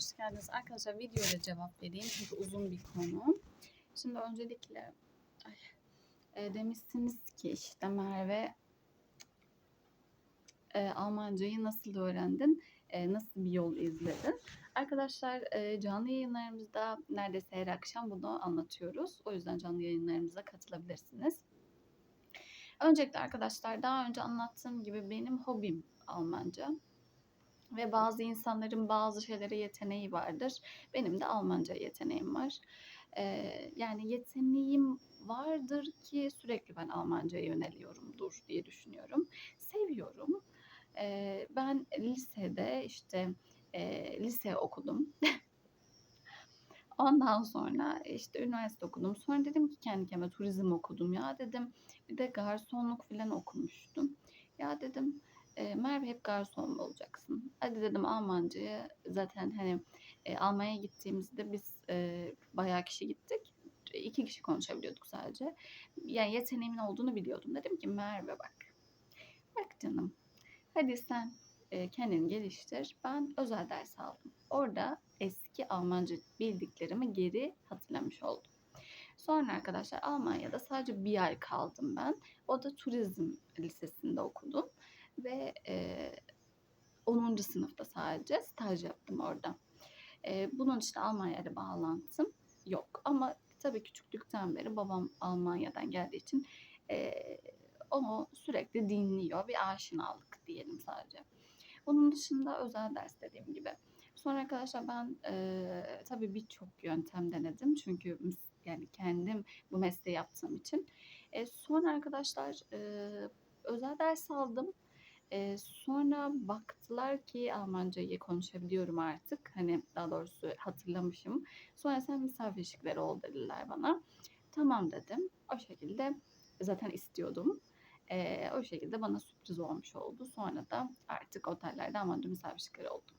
hoş geldiniz. Arkadaşlar videoya cevap vereyim çünkü uzun bir konu. Şimdi öncelikle ay, e, demişsiniz ki işte Merve e, Almancayı nasıl öğrendin? E, nasıl bir yol izledin? Arkadaşlar e, canlı yayınlarımızda neredeyse her akşam bunu anlatıyoruz. O yüzden canlı yayınlarımıza katılabilirsiniz. Öncelikle arkadaşlar daha önce anlattığım gibi benim hobim Almanca. Ve bazı insanların bazı şeylere yeteneği vardır. Benim de Almanca yeteneğim var. Ee, yani yeteneğim vardır ki sürekli ben Almanca'ya yöneliyorumdur diye düşünüyorum. Seviyorum. Ee, ben lisede işte e, lise okudum. Ondan sonra işte üniversite okudum. Sonra dedim ki kendi kendime turizm okudum ya dedim. Bir de garsonluk falan okumuştum. Ya dedim e, Merve hep garson mu olacaksın? Hadi dedim Almanca'ya zaten hani e, Almanya'ya gittiğimizde biz e, bayağı kişi gittik. İki kişi konuşabiliyorduk sadece. Yani yeteneğimin olduğunu biliyordum. Dedim ki Merve bak. Bak canım. Hadi sen e, kendini geliştir. Ben özel ders aldım. Orada eski Almanca bildiklerimi geri hatırlamış oldum. Sonra arkadaşlar Almanya'da sadece bir ay kaldım ben. O da turizm lisesinde okudum ve e, 10. sınıfta sadece staj yaptım orada. E, bunun için Almanya'ya bağlantım yok. Ama tabii küçüklükten beri babam Almanya'dan geldiği için e, onu sürekli dinliyor. Bir aşinalık diyelim sadece. Bunun dışında özel ders dediğim gibi. Sonra arkadaşlar ben e, tabii birçok yöntem denedim. Çünkü yani kendim bu mesleği yaptığım için. E, sonra arkadaşlar e, özel ders aldım. E, sonra baktılar ki Almancayı konuşabiliyorum artık. Hani daha doğrusu hatırlamışım. Sonra sen misafir eşlikleri ol dediler bana. Tamam dedim. O şekilde zaten istiyordum. E, o şekilde bana sürpriz olmuş oldu. Sonra da artık otellerde Almanca misafir eşlikleri oldum.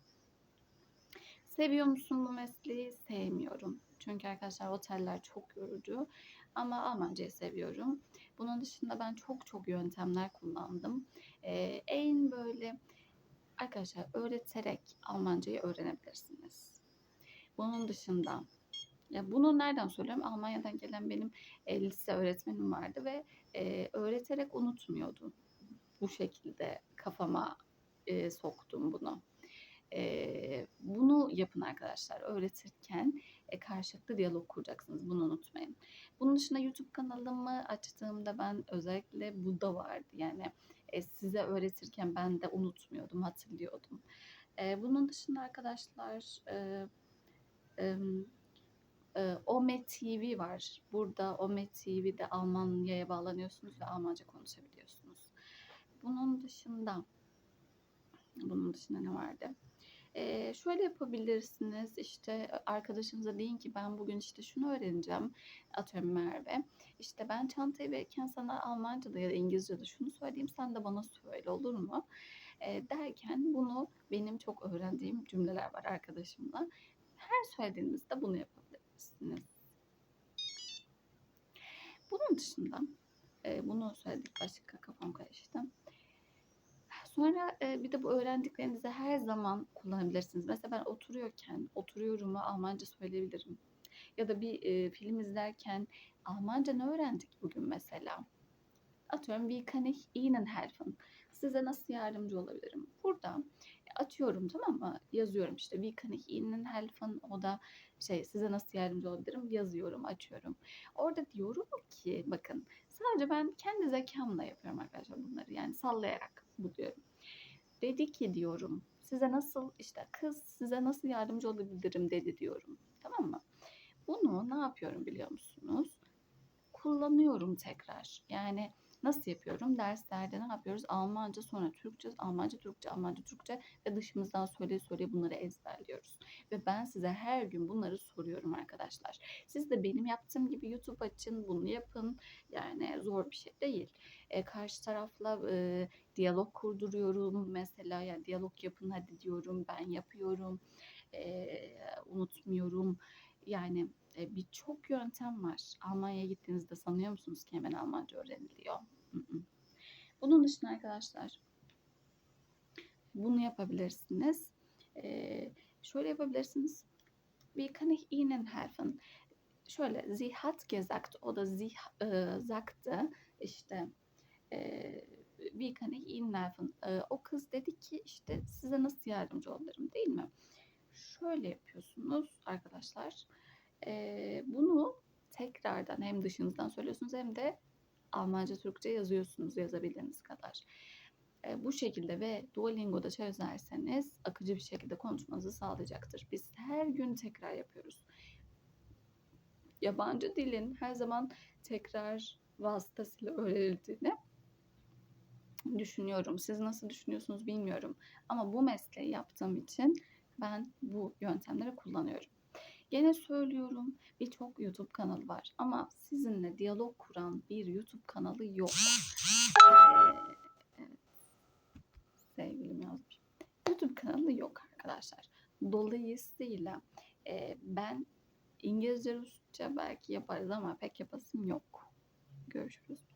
Seviyor musun bu mesleği? Sevmiyorum. Çünkü arkadaşlar oteller çok yorucu. Ama Almancayı seviyorum. Bunun dışında ben çok çok yöntemler kullandım. Ee, en böyle arkadaşlar öğreterek Almancayı öğrenebilirsiniz. Bunun dışında ya bunu nereden söylüyorum? Almanya'dan gelen benim e, lise öğretmenim vardı ve e, öğreterek unutmuyordu. Bu şekilde kafama e, soktum bunu. E, bunu yapın arkadaşlar. Öğretirken e, karşılıklı diyalog kuracaksınız. Bunu unutmayın. Bunun dışında YouTube kanalımı açtığımda ben özellikle bu da vardı. Yani e, size öğretirken ben de unutmuyordum, hatırlıyordum. E, bunun dışında arkadaşlar e, e, e, Ome TV var. Burada Ome TV'de Almanya'ya bağlanıyorsunuz ve Almanca konuşabiliyorsunuz. Bunun dışında bunun dışında ne vardı? Ee, şöyle yapabilirsiniz işte arkadaşınıza deyin ki ben bugün işte şunu öğreneceğim atıyorum Merve. İşte ben çantayı verirken sana Almanca'da ya da İngilizce'de şunu söyleyeyim sen de bana söyle olur mu? Ee, derken bunu benim çok öğrendiğim cümleler var arkadaşımla. Her söylediğinizde bunu yapabilirsiniz. Bunun dışında e, bunu söyledik başka e, bir de bu öğrendiklerinizi her zaman kullanabilirsiniz. Mesela ben oturuyorken oturuyorumu Almanca söyleyebilirim. Ya da bir e, film izlerken Almanca ne öğrendik bugün mesela? Atıyorum wie kann Ihnen helfen? Size nasıl yardımcı olabilirim? Burada atıyorum tamam mı? Yazıyorum işte wie kann ich Ihnen helfen? O da şey size nasıl yardımcı olabilirim? Yazıyorum, açıyorum. Orada diyorum ki bakın sadece ben kendi zekamla yapıyorum arkadaşlar bunları. Yani sallayarak bu diyorum. Dedi ki diyorum size nasıl işte kız size nasıl yardımcı olabilirim dedi diyorum. Tamam mı? Bunu ne yapıyorum biliyor musunuz? Kullanıyorum tekrar. Yani Nasıl yapıyorum? Derslerde ne yapıyoruz? Almanca sonra Türkçe, Almanca, Türkçe, Almanca, Türkçe ve dışımızdan söyle söyle bunları ezberliyoruz. Ve ben size her gün bunları soruyorum arkadaşlar. Siz de benim yaptığım gibi YouTube açın, bunu yapın. Yani zor bir şey değil. E, karşı tarafla e, diyalog kurduruyorum mesela. Yani diyalog yapın hadi diyorum, ben yapıyorum. E, unutmuyorum. Yani e, birçok yöntem var. Almanya'ya gittiğinizde sanıyor musunuz ki hemen Almanca öğreniliyor? Bunun dışında arkadaşlar bunu yapabilirsiniz. E, şöyle yapabilirsiniz. Wie kann ich Ihnen? Şöyle, sie hat gesagt o da sie e, sagte işte e, wie kann ich o kız dedi ki işte size nasıl yardımcı olabilirim değil mi? Şöyle yapıyorsunuz arkadaşlar. E, bunu tekrardan hem dışınızdan söylüyorsunuz hem de Almanca, Türkçe yazıyorsunuz yazabildiğiniz kadar. E, bu şekilde ve Duolingo'da çözerseniz akıcı bir şekilde konuşmanızı sağlayacaktır. Biz her gün tekrar yapıyoruz. Yabancı dilin her zaman tekrar vasıtasıyla öğrenildiğini düşünüyorum. Siz nasıl düşünüyorsunuz bilmiyorum. Ama bu mesleği yaptığım için ben bu yöntemleri kullanıyorum. Gene söylüyorum birçok YouTube kanalı var ama sizinle diyalog kuran bir YouTube kanalı yok. Ee. Sevgilim yazmış. YouTube kanalı yok arkadaşlar. Dolayısıyla e, ben İngilizce, Rusça belki yaparız ama pek yapasım yok. Görüşürüz.